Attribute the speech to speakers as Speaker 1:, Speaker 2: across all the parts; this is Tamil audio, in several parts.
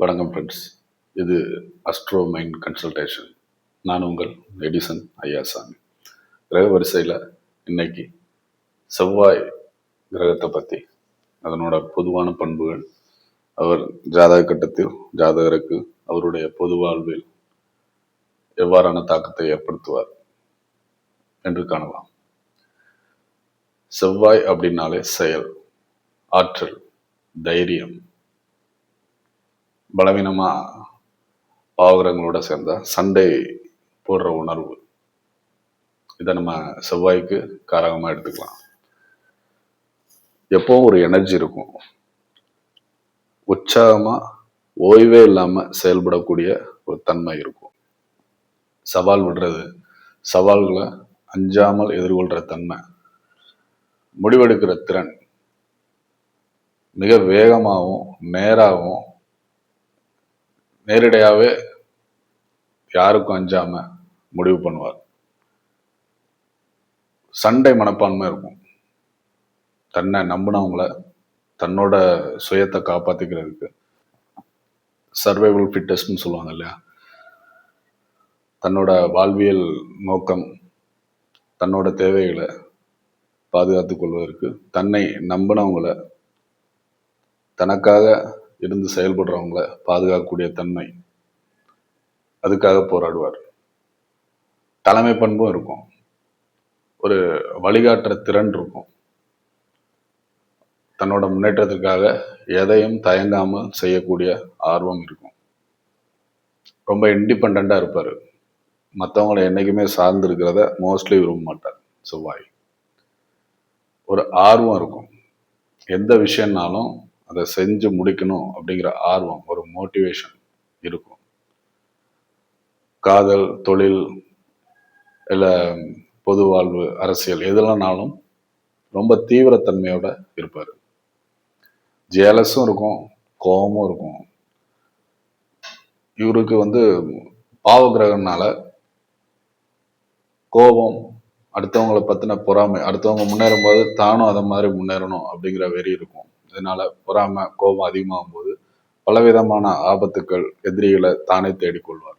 Speaker 1: வணக்கம் ஃப்ரெண்ட்ஸ் இது அஸ்ட்ரோ மைண்ட் கன்சல்டேஷன் நான் உங்கள் எடிசன் ஐயாசாமி. கிரக வரிசையில் இன்னைக்கு செவ்வாய் கிரகத்தை பற்றி அதனோட பொதுவான பண்புகள் அவர் ஜாதக கட்டத்தில் ஜாதகருக்கு அவருடைய பொது வாழ்வில் எவ்வாறான தாக்கத்தை ஏற்படுத்துவார் என்று காணலாம். செவ்வாய் அப்படின்னாலே செயல் ஆற்றல் தைரியம் பலவீனமா பாவகிரகங்களோட சேர்ந்தால் சண்டை போடுற உணர்வு. இதை நம்ம செவ்வாய்க்கு காரகமா எடுத்துக்கலாம். எப்பவும் ஒரு எனர்ஜி இருக்கும். உற்சாகமா ஓய்வே இல்லாம செயல்படக்கூடிய ஒரு தன்மை இருக்கும். சவால் விடுறது சவால்களை அஞ்சாமல் எதிர்கொள்ற தன்மை. முடிவெடுக்கிற திறன் மிக வேகமாகவும் நேராகவும் நேரடியாகவே யாருக்கும் அஞ்சாம முடிவு பண்ணுவார். சண்டை மனப்பான்மை இருக்கும். தன்னை நம்பினவங்கள தன்னோட சுயத்தை காப்பாத்திக்கிறதுக்கு சர்வைவல் ஃபிட்னஸ்னு சொல்லுவாங்க இல்லையா? தன்னோட வாழ்வியல் நோக்கம் தன்னோட தேவைகளை பாதுகாத்துக் கொள்வதற்கு தன்னை நம்பினவங்கள தனக்காக இருந்து செயல்படுறவங்கள பாதுகாக்கக்கூடிய தன்மை அதுக்காக போராடுவார். தலைமை பண்பும் இருக்கும். ஒரு வழிகாட்டுற திறன் இருக்கும். தன்னோட முன்னேற்றத்திற்காக எதையும் தயங்காமல் செய்யக்கூடிய ஆர்வம் இருக்கும். ரொம்ப இண்டிபெண்ட்டாக இருப்பார். மற்றவங்களை என்றைக்குமே சார்ந்து இருக்கிறத மோஸ்ட்லி விரும்ப மாட்டார். செவ்வாய் ஒரு ஆர்வம் இருக்கும். எந்த விஷயம்னாலும் அதை செஞ்சு முடிக்கணும் அப்படிங்கிற ஆர்வம் ஒரு மோட்டிவேஷன் இருக்கும். காதல் தொழில் இல்லை பொது வாழ்வு அரசியல் எதுலனாலும் ரொம்ப தீவிரத்தன்மையோட இருப்பார். ஜேலஸும் இருக்கும் கோபமும் இருக்கும். இவருக்கு வந்து பாவகிரகனால கோபம் அடுத்தவங்களை பற்றின பொறாமை அடுத்தவங்க முன்னேறும் போது தானும் அதை மாதிரி முன்னேறணும் அப்படிங்கிற வெறி இருக்கும். இதனால பொறாமை கோபம் அதிகமாகும் போது பலவிதமான ஆபத்துக்கள் எதிரிகளை தானே தேடிக்கொள்வார்.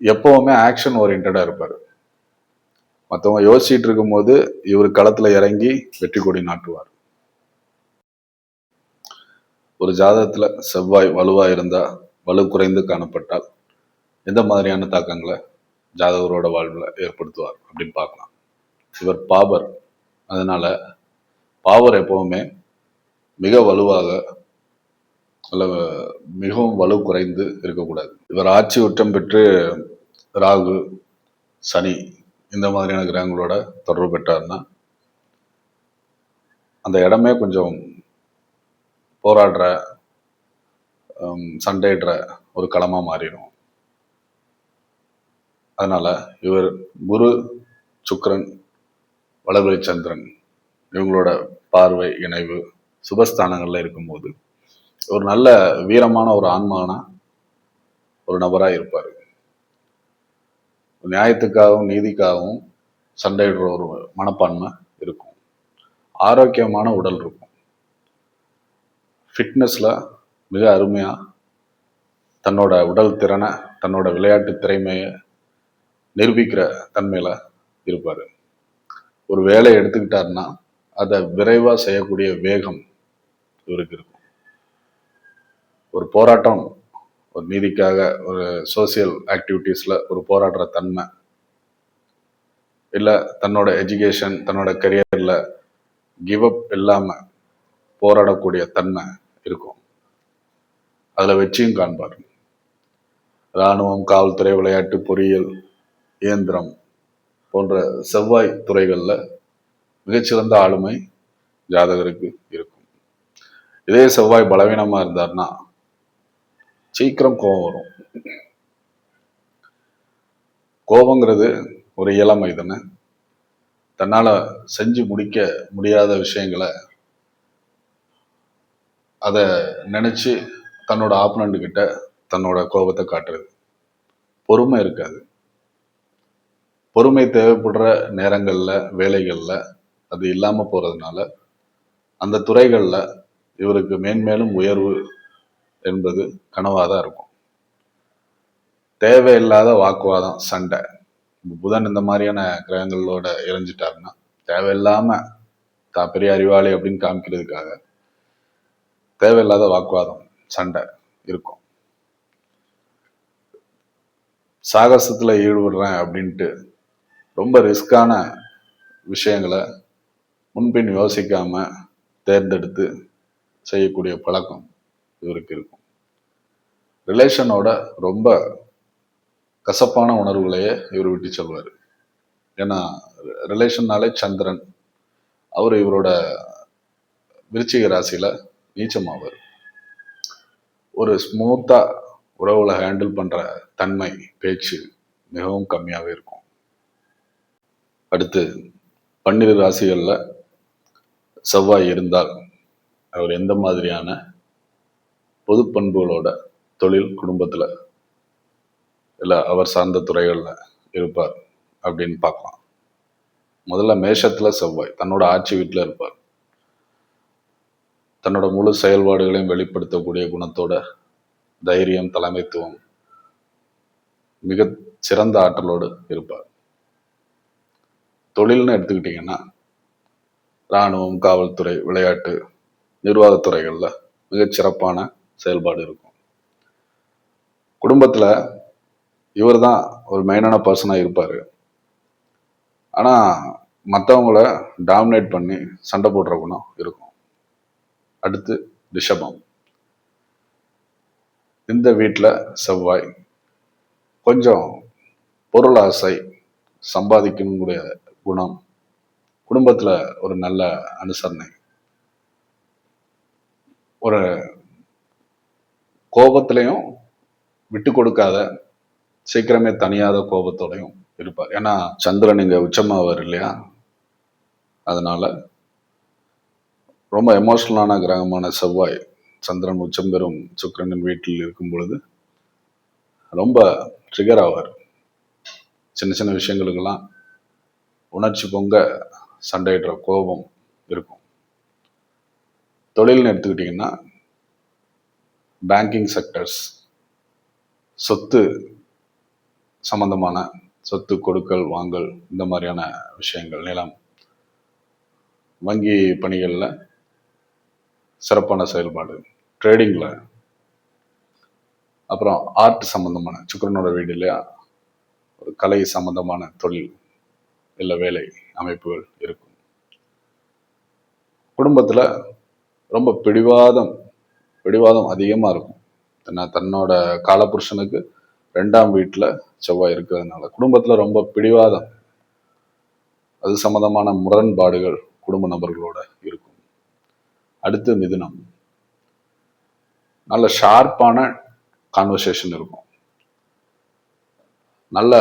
Speaker 1: எப்பவுமே ஆக்ஷன் ஓரியன்டாக இருப்பார். மற்றவங்க யோசிச்சுட்டு இருக்கும்போது இவர் களத்தில் இறங்கி வெற்றி கொடி நாட்டுவார். ஒரு ஜாதகத்தில் செவ்வாய் வலுவாக இருந்தால் வலு குறைந்து காணப்பட்டால் எந்த மாதிரியான தாக்கங்களை ஜாதகரோட வாழ்வில் ஏற்படுத்துவார் அப்படின்னு பார்க்கலாம். இவர் பாபர். அதனால பாவர் எப்பவுமே மிக வலுவாக அல்ல மிகவும் வலு குறைந்து இருக்கக்கூடாது. இவர் ஆட்சி உச்சம் பெற்று ராகு சனி இந்த மாதிரியான கிரகங்களோட தொடர்பு பெற்றார்னா அந்த இடமே கொஞ்சம் போராடுற சண்டையிடுற ஒரு களமாக மாறிடும். அதனால் இவர் குரு சுக்கரன் வளர்வழி சந்திரன் இவங்களோட பார்வை இணைவு சுபஸ்தானங்கள்ல இருக்கும்போது ஒரு நல்ல வீரமான ஒரு ஆன்மானா ஒரு நபராக இருப்பார். நியாயத்துக்காகவும் நீதிக்காகவும் சண்டையிடுற ஒரு மனப்பான்மை இருக்கும். ஆரோக்கியமான உடல் இருக்கும். ஃபிட்னஸில் மிக அருமையாக தன்னோட உடல் திறனை தன்னோட விளையாட்டு திறமையை நிரூபிக்கிற தன்மையில் இருப்பார். ஒரு வேலையை எடுத்துக்கிட்டாருன்னா அதை விரைவாக செய்யக்கூடிய வேகம் இவருக்கு இருக்கும். ஒரு போராட்டம் ஒரு நீதிக்காக ஒரு சோசியல் ஆக்டிவிட்டீஸில் ஒரு போராடுற தன்மை இல்லை தன்னோட எஜுகேஷன் தன்னோட கரியரில் கிவ் அப் இல்லாமல் போராடக்கூடிய தன்மை இருக்கும். அதில் வெற்றியும் காண்பார். இராணுவம் காவல்துறை விளையாட்டு பொறியியல் இயந்திரம் போன்ற செவ்வாய் துறைகளில் மிகச்சிறந்த ஆளுமை ஜாதகருக்கு இருக்கும். இதே செவ்வாய் பலவீனமாக இருந்தார்னா சீக்கிரம் கோபம் வரும். கோபங்கிறது ஒரு இளமை தானே. தன்னால் செஞ்சு முடிக்க முடியாத விஷயங்களை அதை நினச்சி தன்னோட ஆப்பனண்ட் தன்னோட கோபத்தை காட்டுறது. பொறுமை இருக்காது. பொறுமை தேவைப்படுற நேரங்களில் வேலைகளில் அது இல்லாமல் போகிறதுனால அந்த துறைகளில் இவருக்கு மேன்மேலும் உயர்வு என்பது கனவாக தான் இருக்கும். தேவையில்லாத வாக்குவாதம் சண்டை. புதன் இந்த மாதிரியான கிரகங்களோட இறைஞ்சிட்டாருன்னா தேவையில்லாம தான் பெரிய அறிவாளி அப்படின்னு காமிக்கிறதுக்காக தேவையில்லாத வாக்குவாதம் சண்டை இருக்கும். சாகசத்துல ஈடுபடுறேன் அப்படின்ட்டு ரொம்ப ரிஸ்கான விஷயங்களை முன்பின் யோசிக்காம தேர்ந்தெடுத்து செய்யக்கூடிய பழக்கம் இவருக்கு இருக்கும். ரிலேஷனோட ரொம்ப கசப்பான உணர்வுகளையே இவர் விட்டு சொல்வார். ஏன்னா ரிலேஷன்னாலே சந்திரன். அவர் இவரோட விருச்சிக ராசியில் நீச்சமாவார். ஒரு ஸ்மூத்தாக உறவுகளை ஹேண்டில் பண்ணுற தன்மை பேச்சு மிகவும் கம்மியாகவே இருக்கும். அடுத்து பன்னிரு ராசிகளில் செவ்வாய் இருந்தால் அவர் எந்த மாதிரியான பொது பண்புகளோட தொழில் குடும்பத்தில் இல்லை அவர் சார்ந்த துறைகளில் இருப்பார் அப்படின்னு பார்க்கலாம். முதல்ல மேஷத்தில் செவ்வாய் தன்னோட ஆட்சி வீட்டில் இருப்பார். தன்னோட முழு செயல்பாடுகளையும் வெளிப்படுத்தக்கூடிய குணத்தோட தைரியம் தலைமைத்துவம் மிக சிறந்த ஆற்றலோடு இருப்பார். தொழில்னு எடுத்துக்கிட்டிங்கன்னா இராணுவம் காவல்துறை விளையாட்டு நிர்வாகத்துறைகளில் மிகச்சிறப்பான செயல்பாடு இருக்கும். குடும்பத்தில் இவர் தான் ஒரு மெயினான பர்சனாக இருப்பார். ஆனால் மற்றவங்கள டாமினேட் பண்ணி சண்டை போடுற குணம் இருக்கும். அடுத்து ரிஷபம். இந்த வீட்டில் செவ்வாய். கொஞ்சம் பொருளாசை சம்பாதிக்கணுங்கிற குணம் குடும்பத்தில் ஒரு நல்ல அனுசரணை. ஒரு கோபத்திலையும் விட்டு கொடுக்காத சீக்கிரமே தனியாத கோபத்தோடையும் இருப்பார். ஏன்னா சந்திரன் இங்கே உச்சமாவார் இல்லையா? அதனால ரொம்ப எமோஷனலான கிரகமான செவ்வாய் சந்திரன் உச்சம் பெறும் சுக்கிரனின் வீட்டில் இருக்கும் பொழுது ரொம்ப ட்ரிகர் ஆவார். சின்ன சின்ன விஷயங்களுக்கெல்லாம் உணர்ச்சி பொங்க சண்டையிடுற கோபம் இருக்கும். தொழில்னு எடுத்துக்கிட்டிங்கன்னா பேங்கிங் செக்டர்ஸ் சொத்து சம்பந்தமான சொத்து கொடுக்கல் வாங்கல் இந்த மாதிரியான விஷயங்கள் நிலம் வங்கி பணிகளில் சிறப்பான செயல்பாடு. ட்ரேடிங்கில் அப்புறம் ஆர்ட் சம்பந்தமான சுக்கரனோட வீடு இல்லையா? ஒரு கலை சம்பந்தமான தொழில். இல்லை வேலை அமைப்புகள் இருக்கும். குடும்பத்தில் ரொம்ப பிடிவாதம் பிடிவாதம் அதிகமாக இருக்கும். ஏன்னா தன்னோட காலபுருஷனுக்கு ரெண்டாம் வீட்டில் செவ்வாய் இருக்கிறதுனால குடும்பத்தில் ரொம்ப பிடிவாதம். அது சம்பந்தமான முரண்பாடுகள் குடும்ப நபர்களோட இருக்கும். அடுத்து மிதுனம். நல்ல ஷார்ப்பான கான்வர்சேஷன் இருக்கும். நல்ல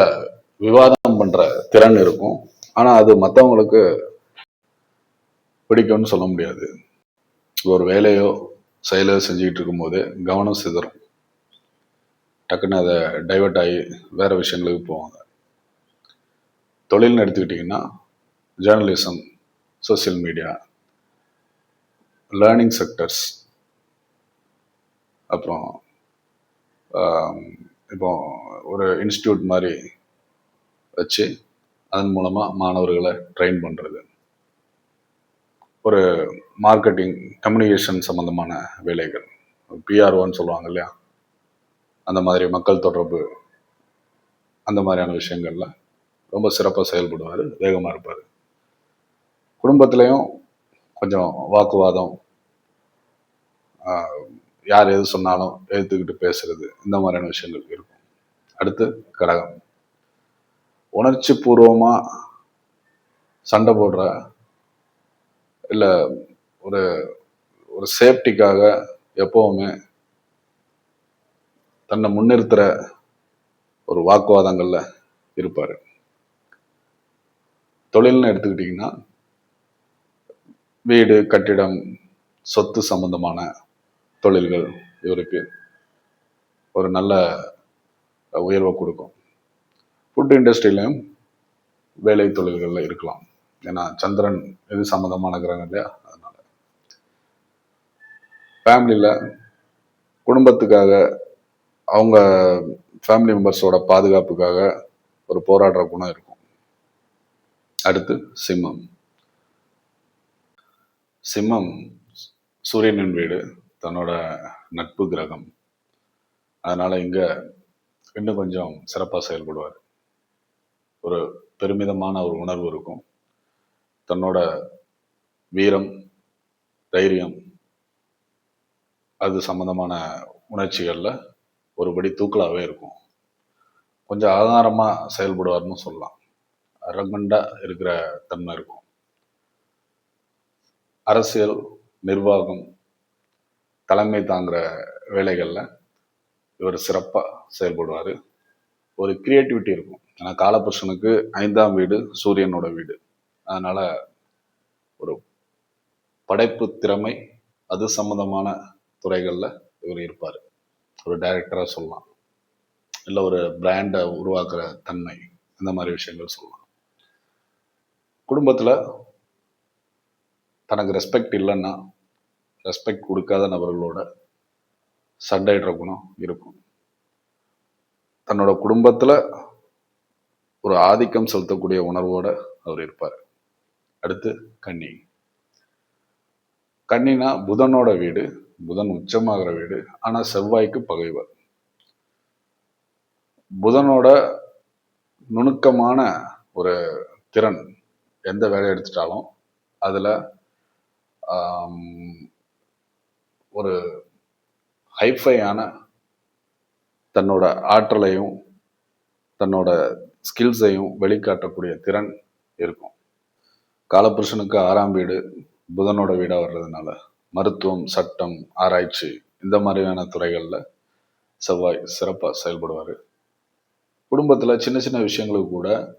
Speaker 1: விவாதம் பண்ற திறன் இருக்கும். ஆனால் அது மற்றவங்களுக்கு பிடிக்கும்னு சொல்ல முடியாது. ஒரு வேலையோ செயலோ செஞ்சுக்கிட்டு இருக்கும்போது கவனம் சிதறும். டக்குன்னு அதை டைவர்ட் ஆகி வேறு விஷயங்களுக்கு போவாங்க. தொழில்னு எடுத்துக்கிட்டிங்கன்னா journalism social media learning sectors அப்புறம் இப்போ ஒரு இன்ஸ்டியூட் மாதிரி வச்சு அதன் மூலமாக மாணவர்களை ட்ரெயின் பண்ணுறது ஒரு மார்க்கெட்டிங் கம்யூனிகேஷன் சம்மந்தமான வேலைகள். பிஆர்ஓன்னு சொல்லுவாங்க இல்லையா? அந்த மாதிரி மக்கள் தொடர்பு அந்த மாதிரியான விஷயங்கள்ல ரொம்ப சிறப்பாக செயல்படுவார் வேகமாக இருப்பார். குடும்பத்துலேயும் கொஞ்சம் வாக்குவாதம் யார் எது சொன்னாலும் எடுத்துக்கிட்டு பேசுறது இந்த மாதிரியான விஷயங்கள் இருக்கும். அடுத்து கடகம். உணர்ச்சி பூர்வமாக சண்டை போடுற இல்லை ஒரு ஒரு சேஃப்டிக்காக எப்போவுமே தன்னை முன்னிறுத்துகிற ஒரு வாக்குவாதங்களில் இருப்பார். தொழில்னு எடுத்துக்கிட்டிங்கன்னா வீடு கட்டிடம் சொத்து சம்பந்தமான தொழில்கள் இவருக்கு ஒரு நல்ல உயர்வை கொடுக்கும். ஃபுட் இண்டஸ்ட்ரியிலையும் வேலை தொழில்களில் இருக்கலாம். ஏன்னா சந்திரன் இது சம்மந்தமான கிரகம் இல்லையா? அதனால. ஃபேமிலியில் குடும்பத்துக்காக அவங்க ஃபேமிலி மெம்பர்ஸோட பாதுகாப்புக்காக ஒரு போராடுற குணம் இருக்கும். அடுத்து சிம்மம். சிம்மம் சூரியனின் வீடு தன்னோட நட்பு கிரகம். அதனால் இங்கே இன்னும் கொஞ்சம் சிறப்பாக செயல்படுவார். ஒரு பெருமிதமான ஒரு உணர்வு இருக்கும். தன்னோட வீரம் தைரியம் அது சம்பந்தமான உணர்ச்சிகளில் ஒருபடி தூக்கலாகவே இருக்கும். கொஞ்சம் ஆதாரமாக செயல்படுவார்னு சொல்லலாம். அரகண்டா இருக்கிற தன்மை இருக்கும். அரசியல் நிர்வாகம் தலைமை தாங்குகிற வேலைகளில் இவர் சிறப்பாக செயல்படுவார். ஒரு கிரியேட்டிவிட்டி இருக்கும். ஏன்னா காலபுருஷனுக்கு ஐந்தாம் வீடு சூரியனோட வீடு. அதனால் ஒரு படைப்பு திறமை அது சம்பந்தமான துறைகளில் இவர் இருப்பார். ஒரு டைரக்டராக சொல்லலாம். இல்லை ஒரு பிராண்டை உருவாக்குற தன்மை இந்த மாதிரி விஷயங்கள் சொல்லலாம். குடும்பத்தில் தனக்கு ரெஸ்பெக்ட் இல்லைன்னா ரெஸ்பெக்ட் கொடுக்காத நபர்களோட சண்டையிடுற குணம் இருக்கும். தன்னோட குடும்பத்தில் ஒரு ஆதிக்கம் செலுத்தக்கூடிய உணர்வோட அவர் இருப்பார். அடுத்து கன்னி. கன்னினா புதனோட வீடு புதன் உச்சமாகிற வீடு ஆனால் செவ்வாய்க்கு பகைவர். புதனோட நுணுக்கமான ஒரு திறன் எந்த வேலையை எடுத்துட்டாலும் அதில் ஒரு ஹைஃபையான தன்னோட ஆற்றலையும் தன்னோட ஸ்கில்ஸையும் வெளிக்காட்டக்கூடிய திறன் இருக்கும். காலபுருஷனுக்கு ஆறாம் வீடு புதனோட வீடாக வர்றதுனால மருத்துவம் சட்டம் ஆராய்ச்சி இந்த மாதிரியான துறைகளில் செவ்வாய் சிறப்பாக செயல்படுவார். குடும்பத்தில் சின்ன சின்ன விஷயங்களுக்கு கூட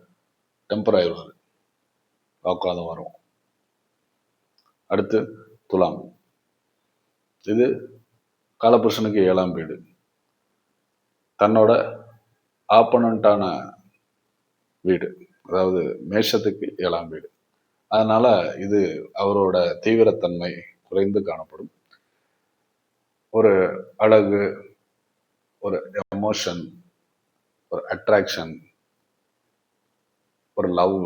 Speaker 1: டெம்பர் ஆயிடுவார். வாக்குவாதம் வரும். அடுத்து துலாம். இது காலபுருஷனுக்கு ஏழாம் வீடு. தன்னோட ஆப்பனண்ட்டான வீடு அதாவது மேஷத்துக்கு ஏழாம் வீடு. அதனால இது அவரோட தீவிரத்தன்மை குறைந்து காணப்படும். ஒரு அழகு ஒரு எமோஷன் ஒரு அட்ராக்ஷன் ஒரு லவ்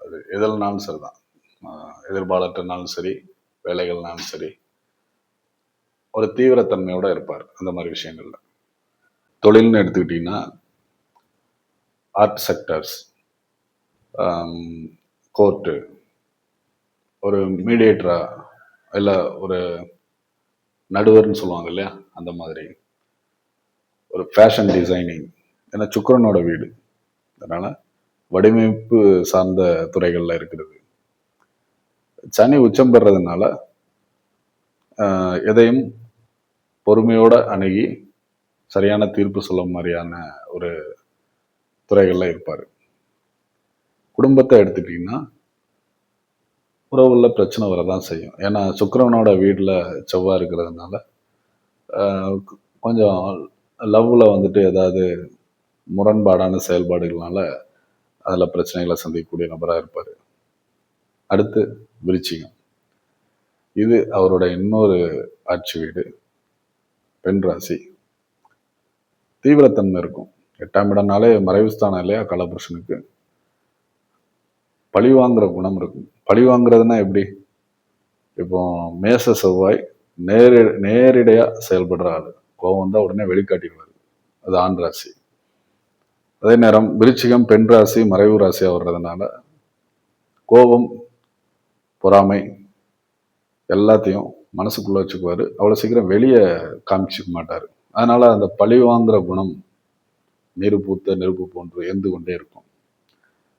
Speaker 1: அது எதில்னாலும் சரிதான். எதிர்பாலற்றனாலும் சரி வேலைகள்னாலும் சரி ஒரு தீவிரத்தன்மையோட இருப்பார் அந்த மாதிரி விஷயங்கள்ல. தொழில்னு எடுத்துக்கிட்டிங்கன்னா ஆர்ட் செக்டர்ஸ் கோர்ட்டு um, ஒரு மீடியேட்டரா இல்லை ஒரு நடுவர்னு சொல்லுவாங்க இல்லையா அந்த மாதிரி. ஒரு ஃபேஷன் டிசைனிங் ஏன்னா சுக்கரனோட வீடு. அதனால் வடிவமைப்பு சார்ந்த துறைகளில் இருக்கிறது. சனி உச்சம் பெறதுனால எதையும் பொறுமையோடு அணுகி சரியான தீர்ப்பு சொல்ல மாதிரியான ஒரு துறைகளில் இருப்பார். குடும்பத்தை எடுத்துட்டிங்கன்னா உறவுல பிரச்சனை வரதான் செய்யும். ஏன்னா சுக்கரவனோட வீட்டில் செவ்வாய் இருக்கிறதுனால கொஞ்சம் லவ்வில் வந்துட்டு ஏதாவது முரண்பாடான செயல்பாடுகளால் அதில் பிரச்சனைகளை சந்திக்கக்கூடிய நபராக இருப்பார். அடுத்து விருச்சிகம். இது அவரோட இன்னொரு ஆட்சி வீடு பெண் ராசி. தீவிரத்தன்மை இருக்கும். எட்டாம் இடம்னாலே மறைவுஸ்தானம் இல்லையா? கலபுருஷனுக்கு. பழி வாங்குற குணம் இருக்கும். பழிவாங்குறதுன்னா எப்படி? இப்போ மேச செவ்வாய் நேரி நேரிடையாக செயல்படுற ஆள். கோபம் வந்தால் உடனே வெளிக்காட்டிடுவார். அது ஆண் ராசி. அதே நேரம் விருச்சிகம் பெண் ராசி மறைவு ராசியாக வர்றதுனால கோபம் பொறாமை எல்லாத்தையும் மனசுக்குள்ளே வச்சுக்குவார். அவ்வளோ சீக்கிரம் வெளியே காமிச்சிக்க மாட்டார். அதனால அந்த பழி வாங்குற குணம் நெருப்பூத்த நெருப்பு போன்று எந்து கொண்டே இருக்கும்.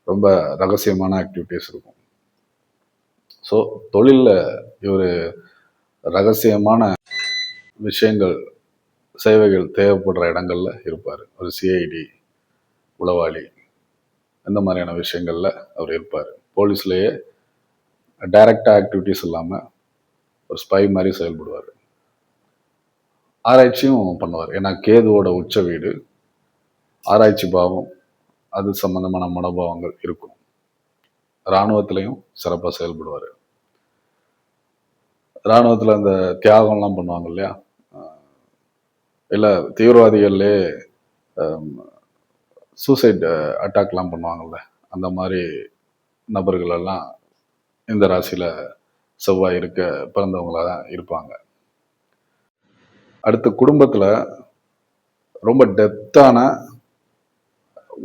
Speaker 1: ரொம்ப ரகசியமான ஆக்டிவிட்டீஸ் இருக்கும். ஸோ தொழிலில் இவர் ரகசியமான விஷயங்கள் சேவைகள் தேவைப்படுற இடங்கள்ல இருப்பார். ஒரு சிஐடி உளவாளி இந்த மாதிரியான விஷயங்களில் அவர் இருப்பார். போலீஸ்லேயே டைரக்டாக ஆக்டிவிட்டீஸ் இல்லாமல் ஒரு ஸ்பை மாதிரி செயல்படுவார். ஆராய்ச்சியும் பண்ணுவார். ஏன்னா கேதுவோட உச்ச வீடு ஆராய்ச்சி பாவம் அது சம்பந்தமான மனோபாவங்கள் இருக்கும். இராணுவத்திலையும் சிறப்பாக செயல்படுவார். இராணுவத்தில் அந்த தியாகம்லாம் பண்ணுவாங்க இல்லையா? இல்லை தீவிரவாதிகள்லே சூசைட் அட்டாக்லாம் பண்ணுவாங்கள்ல அந்த மாதிரி நபர்களெல்லாம் இந்த ராசியில் செவ்வாய் இருக்க பிறந்தவங்களாக தான் இருப்பாங்க. அடுத்து குடும்பத்தில் ரொம்ப டெத்தான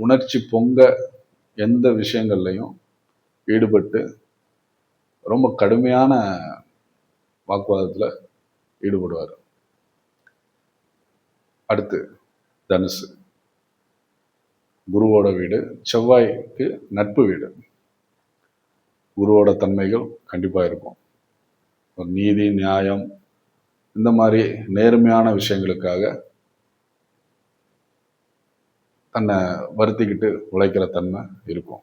Speaker 1: உணர்ச்சி பொங்க எந்த விஷயங்கள்லையும் ஈடுபட்டு ரொம்ப கடுமையான வாக்குவாதத்தில் ஈடுபடுவார். அடுத்து தனுசு. குருவோட வீடு செவ்வாய்க்கு நட்பு வீடு. குருவோட தன்மைகள் கண்டிப்பாக இருக்கும். நீதி நியாயம் இந்த மாதிரி நேர்மையான விஷயங்களுக்காக தன்னை வருத்திக்கிட்டு உழைக்கிற தன்மை இருக்கும்.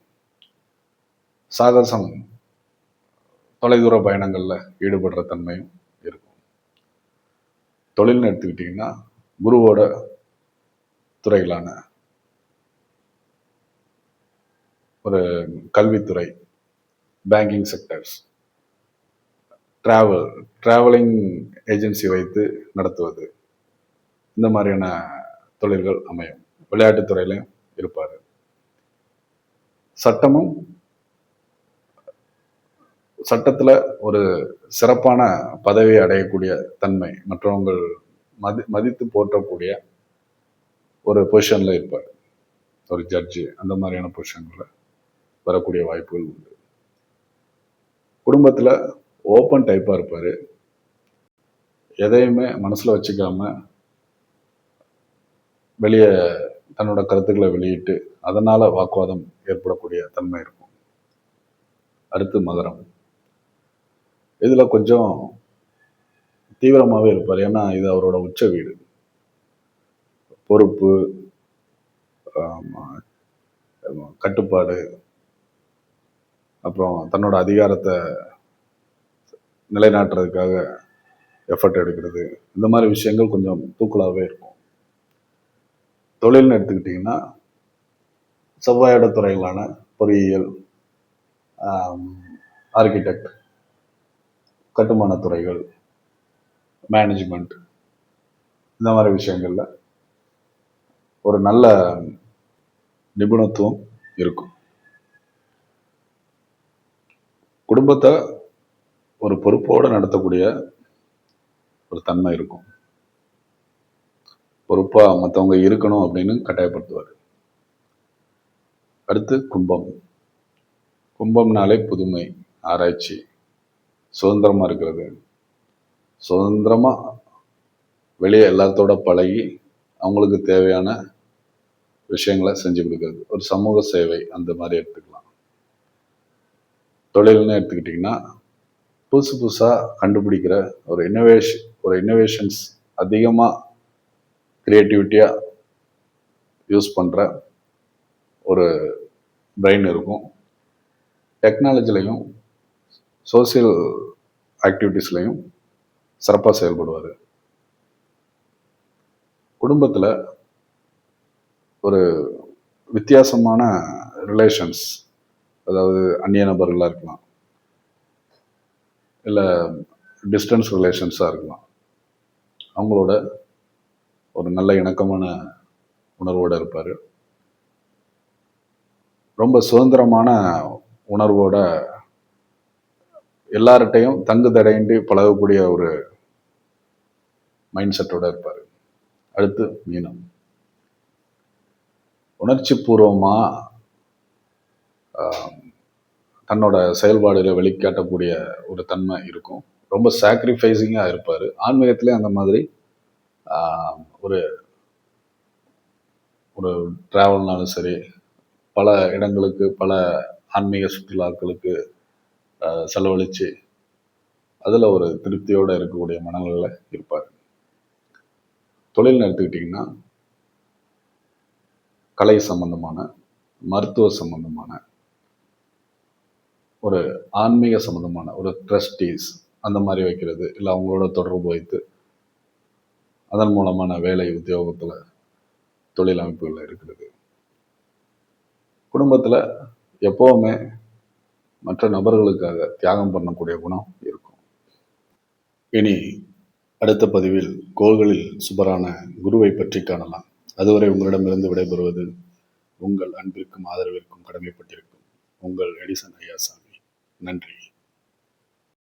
Speaker 1: சாகசம் தொலைதூர பயணங்களில் ஈடுபடுற தன்மையும் இருக்கும். தொழில்னு எடுத்துக்கிட்டிங்கன்னா குருவோட துறைகளான ஒரு கல்வித்துறை banking sectors travel travelling agency வைத்து நடத்துவது. இந்த மாதிரியான தொழில்கள் அமையும். விளையாட்டுத்துறையிலையும் இருப்பார். சட்டமும் சட்டத்தில் ஒரு சிறப்பான பதவியை அடையக்கூடிய தன்மை மற்றவங்கள் மதி மதித்து போற்றக்கூடிய ஒரு பொசிஷனில் இருப்பார். ஒரு ஜட்ஜு அந்த மாதிரியான பொசிஷனில் வரக்கூடிய வாய்ப்புகள் உண்டு. குடும்பத்தில் ஓப்பன் டைப்பாக இருப்பார். எதையுமே மனசில் வச்சுக்காம வெளியே தன்னோட கருத்துக்களை வெளியிட்டு அதனால் வாக்குவாதம் ஏற்படக்கூடிய தன்மை இருக்கும். அடுத்து மகரம் இதில் கொஞ்சம் தீவிரமாகவே இருப்பார். ஏன்னா இது அவரோட உச்ச வீடு. பொறுப்பு கட்டுப்பாடு அப்புறம் தன்னோட அதிகாரத்தை நிலைநாட்டுறதுக்காக எஃபர்ட் எடுக்கிறது. இந்த மாதிரி விஷயங்கள் கொஞ்சம் தூக்கலாகவே இருக்கும். தொழில்னு எடுத்துக்கிட்டிங்கன்னா செவ்வாயோட துறைகளான பொறியியல் ஆர்கிடெக்ட் கட்டுமான துறைகள் மேனேஜ்மெண்ட் இந்த மாதிரி விஷயங்களில் ஒரு நல்ல நிபுணத்துவம் இருக்கும். குடும்பத்தை ஒரு பொறுப்போடு நடத்தக்கூடிய ஒரு தன்மை இருக்கும். பொறுப்பாக மற்றவங்க இருக்கணும் அப்படின்னு கட்டாயப்படுத்துவார். அடுத்து கும்பம். கும்பம்னாலே புதுமை ஆராய்ச்சி சுதந்திரமாக இருக்கிறது. சுதந்திரமாக வெளியே எல்லாத்தோட பழகி அவங்களுக்கு தேவையான விஷயங்களை செஞ்சு கொடுக்குறது. ஒரு சமூக சேவை அந்த மாதிரி எடுத்துக்கலாம். தொழில்னு எடுத்துக்கிட்டிங்கன்னா புதுசு புதுசாக கண்டுபிடிக்கிற ஒரு இன்னோவேஷன் ஒரு இன்னோவேஷன்ஸ் அதிகமாக க்ரியேட்டிவிட்டியாக யூஸ் பண்ணுற ஒரு பிரெயின் இருக்கும். டெக்னாலஜிலையும் சோசியல் ஆக்டிவிட்டீஸ்லையும் சிறப்பாக செயல்படுவார். குடும்பத்தில் ஒரு வித்தியாசமான ரிலேஷன்ஸ் அதாவது அந்நிய நபர்களாக இருக்கலாம் இல்லை டிஸ்டன்ஸ் ரிலேஷன்ஸாக இருக்கலாம். அவங்களோட ஒரு நல்ல இணக்கமான உணர்வோடு இருப்பார். ரொம்ப சுதந்திரமான உணர்வோட எல்லார்கிட்டையும் தங்கு தடையின்றி பழகக்கூடிய ஒரு மைண்ட் செட்டோட இருப்பார். அடுத்து மீனம். உணர்ச்சி பூர்வமாக தன்னோட செயல்பாடுகளை வெளிக்காட்டக்கூடிய ஒரு தன்மை இருக்கும். ரொம்ப சாக்ரிஃபைஸிங்காக இருப்பார். ஆன்மீகத்திலே அந்த மாதிரி ஒரு ஒரு ட்ராவல்னாலும் சரி பல இடங்களுக்கு பல ஆன்மீக சுற்றுலாக்களுக்கு செலவழித்து அதில் ஒரு திருப்தியோடு இருக்கக்கூடிய மனநிலையில் இருப்பார். தொழில் எடுத்துக்கிட்டிங்கன்னா கலை சம்பந்தமான மருத்துவ சம்பந்தமான ஒரு ஆன்மீக சம்மந்தமான ஒரு ட்ரஸ்டீஸ் அந்த மாதிரி வைக்கிறது இல்லை அவங்களோட தொடர்பு வைத்து அதன் மூலமான வேலை உத்தியோகத்தில் தொழில் அமைப்புகளில் இருக்கிறது. குடும்பத்தில் எப்போவுமே மற்ற நபர்களுக்காக தியாகம் பண்ணக்கூடிய குணம் இருக்கும். இனி அடுத்த பதிவில் கோள்களில் சுபரான குருவை பற்றி காணலாம். அதுவரை உங்களிடமிருந்து விடைபெறுவது உங்கள் அன்பிற்கும் ஆதரவிற்கும் கடமைப்பட்டிருக்கும் உங்கள் எடிசன் ஐயாசாமி நன்றி.